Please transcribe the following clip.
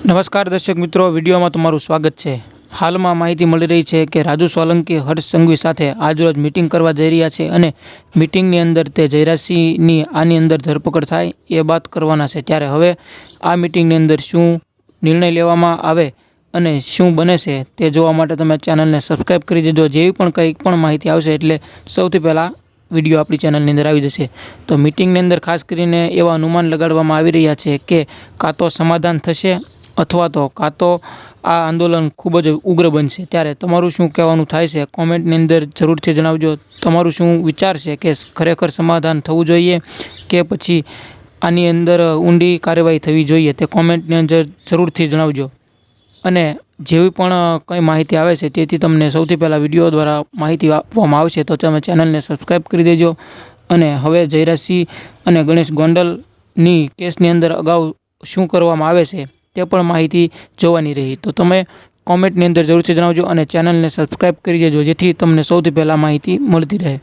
નમસ્કાર દર્શક મિત્રો, વિડીયોમાં તમારું સ્વાગત છે. હાલમાં માહિતી મળી રહી છે કે રાજુ સોલંકી હર્ષ સંઘવી સાથે આજરોજ મિટિંગ કરવા જઈ રહ્યા છે અને મિટિંગની અંદર તે જયરાજસિંહની આની અંદર ધરપકડ થાય એ વાત કરવાના છે. ત્યારે હવે આ મિટિંગની અંદર શું નિર્ણય લેવામાં આવે અને શું બને છે તે જોવા માટે તમે ચેનલને સબસ્ક્રાઈબ કરી દેજો. જેવી પણ કંઈ પણ માહિતી આવશે એટલે સૌથી પહેલાં વીડિયો આપણી ચેનલની અંદર આવી જશે. તો મિટિંગની અંદર ખાસ કરીને એવા અનુમાન લગાડવામાં આવી રહ્યા છે કે કાં તો સમાધાન થશે અથવા તો કાં તો આ આંદોલન ખૂબ જ ઉગ્ર બનશે. ત્યારે તમારું શું કહેવાનું થાય છે? કોમેન્ટની અંદર જરૂરથી જણાવજો. તમારું શું વિચાર છે કે ખરેખર સમાધાન થવું જોઈએ કે પછી આની અંદર ઊંડી કાર્યવાહી થવી જોઈએ તે કોમેન્ટની અંદર જરૂરથી જણાવજો. અને જેવી પણ કંઈ માહિતી આવે છે તેથી તમને સૌથી પહેલાં વીડિયો દ્વારા માહિતી આપવામાં આવશે તો તમે ચેનલને સબસ્ક્રાઈબ કરી દેજો. અને હવે જયરાજસિંહ અને ગણેશ ગોંડલની કેસની અંદર અગાઉ શું કરવામાં આવે છે? તે પણ માહિતી જોવાની રહી. તો તમે કોમેન્ટની અંદર જરૂરથી જણાવજો અને ચેનલને સબસ્ક્રાઈબ કરી દેજો, જેથી તમને સૌથી પહેલાં માહિતી મળતી રહે.